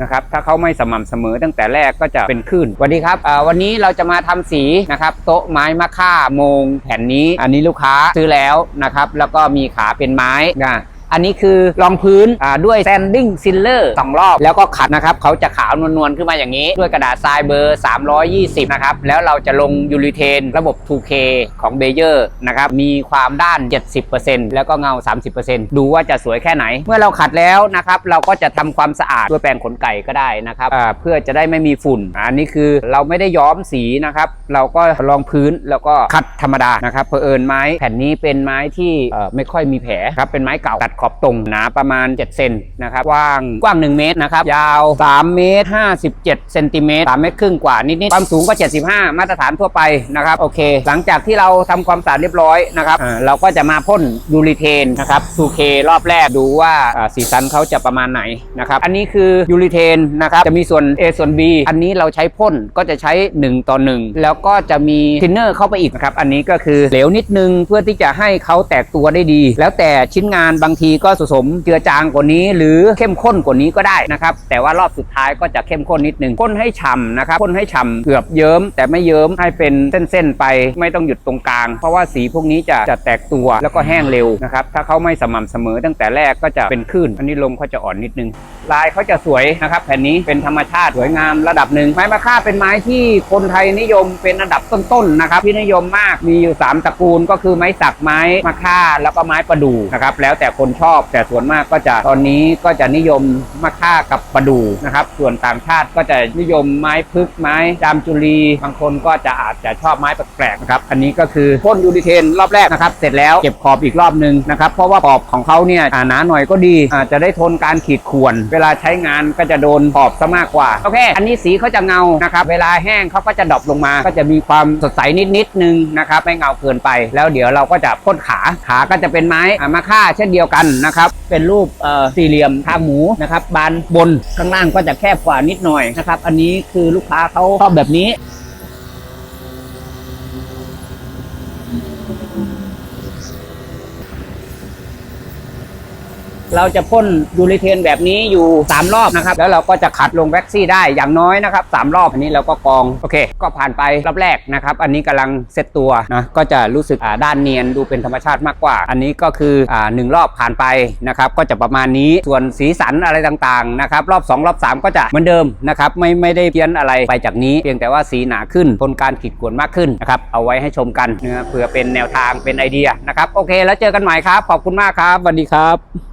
นะครับถ้าเขาไม่สม่ำเสมอตั้งแต่แรกก็จะเป็นคลื่นสวัสดีครับอ่าวันนี้เราจะมาทำสีนะครับโต๊ะไม้มะค่าโมงแผ่นนี้ อันนี้ลูกค้าซื้อแล้วนะครับแล้วก็มีขาเป็นไม้นะ อันนี้คือรองพื้นด้วยแซนดิ้งซิลเลอร์สองรอบ แล้วก็ขัดนะครับเขาจะขาวนวลๆขึ้นมาอย่างนี้ ด้วยกระดาษทรายเบอร์ 320 นะครับ แล้วเราจะลงยูริเทนระบบ 2K ของเบเยอร์นะครับ มีความด้าน 70%แล้วก็เงา 30%ดูว่าจะสวยแค่ไหน เมื่อเราขัดแล้วนะครับ เราก็จะทำความสะอาดด้วยแปรงขนไก่ก็ได้นะครับเพื่อจะได้ไม่มีฝุ่น อันนี้คือเราไม่ได้ย้อมสีนะครับ เราก็รองพื้นแล้วก็ขัดธรรมดานะครับเผอิญไม้แผ่นนี้เป็นไม้ที่ไม่ค่อยมีแผลครับเป็นไม้เก่าตัดขอบตรงหนาประมาณ 7 เซนนะครับกว้างกว้าง 1 เมตรนะครับ ยาว 3 เมตร 57เซนติเมตร3เมตรครึ่งกว่านิดๆความสูงก็ 75 มาตรฐานทั่วไปนะครับโอเค หลังจากที่เราทำความสะอาดเรียบร้อยนะครับเราก็จะมาพ่นยูริเทนนะครับ 2K รอบแรกดูว่าอ่าสีสันเขาจะประมาณไหนนะครับอันนี้คือยูริเทนนะครับจะมีส่วน A ส่วน B อันนี้เราใช้พ่นก็จะใช้ 1 ต่อ 1 แล้วก็จะมีทินเนอร์เข้าไปอีกนะครับอันนี้ก็คือเหลวนิดนึงเพื่อที่จะให้เขาแตกตัวได้ดี แล้วแต่ชิ้นงานบางทีก็ผสมเจือจางกว่านี้ หรือเข้มข้นกว่านี้ก็ได้นะครับ แต่ว่ารอบสุดท้ายก็จะเข้มข้นนิดหนึ่งพ่นให้ฉ่ำนะครับพ่นให้ฉ่ำเกือบเยิ้ม แต่ไม่เยิ้มให้เป็นเส้นๆไป ไม่ต้องหยุดตรงกลาง เพราะว่าสีพวกนี้จะจะแตกตัวแล้วก็แห้งเร็วนะครับถ้าเขาไม่สม่ำเสมอตั้งแต่แรกก็จะเป็นคลื่นอันนี้ลมเขาจะอ่อนนิดนึง ลายเขาจะสวยนะครับแผ่นนี้เป็นธรรมชาติสวยงามระดับหนึ่งไม้มะค่าเป็นไม้ที่คนไทยนิยมเป็นอันดับต้นๆนะครับที่นิยมมากมีอยู่ 3 ตระกูลก็คือไม้สักไม้มะค่าแล้วก็ไม้ประดู่นะครับแล้วแต่คนชอบ แต่ส่วนมากก็จะตอนนี้ก็จะนิยมมะค่ากับประดูนะครับ ส่วนต่างชาติก็จะนิยมไม้พึกษ์ไม้จามจุลีบางคนก็จะอาจจะชอบไม้แปลกๆนะครับอันนี้ก็คือพ่นยูริเทนรอบแรกนะครับ เสร็จแล้วเก็บขอบอีกรอบหนึ่งนะครับ เพราะว่าขอบของเขาเนี่ยหนาหน่อยก็ดีอาจจะได้ทนการขีดข่วน เวลาใช้งานก็จะโดนขอบซะมากกว่าโอเคอันนี้สีเขาจะเงานะครับ เวลาแห้งเขาก็จะดรอปลงมา ก็จะมีความสดใสนิดๆนึงนะครับไม่เงาเกินไป แล้วเดี๋ยวเราก็จะพ่นขาขาก็จะเป็นไม้มาค่าเช่นเดียวกันนะครับ เป็นรูปสี่เหลี่ยมทางหมูนะครับ บานบนข้างล่างก็จะแคบกว่านิดหน่อยนะครับ อันนี้คือลูกค้าเขาชอบแบบนี้ เราจะพ่นยูริเทนแบบนี้อยู่ 3 รอบนะครับ แล้วเราก็จะขัดลงแว็กซี่ได้อย่างน้อยนะครับสรอบอันนี้เราก็กอง โอเค ก็ผ่านไปรอบแรกนะครับ อันนี้กำลังเซตตัวนะก็จะรู้สึกด้านเนียนดูเป็นธรรมชาติมากกว่า อันนี้ก็คืออ่าหนึ่งรอบผ่านไปนะครับก็จะประมาณนี้ส่วนสีสันอะไรต่างๆนะครับรอบ 2 รอบ 3 ก็จะเหมือนเดิมนะครับไม่ไม่ได้เพี้ยนอะไรไปจากนี้ เพียงแต่ว่าสีหนาขึ้นทนการขีดข่วนมากขึ้นนะครับเอาไว้ให้ชมกันนะเผื่อเป็นแนวทางเป็นไอเดียนะครับโอเค แล้วเจอกันใหม่ครับขอบคุณมากครับสวัสดีครับ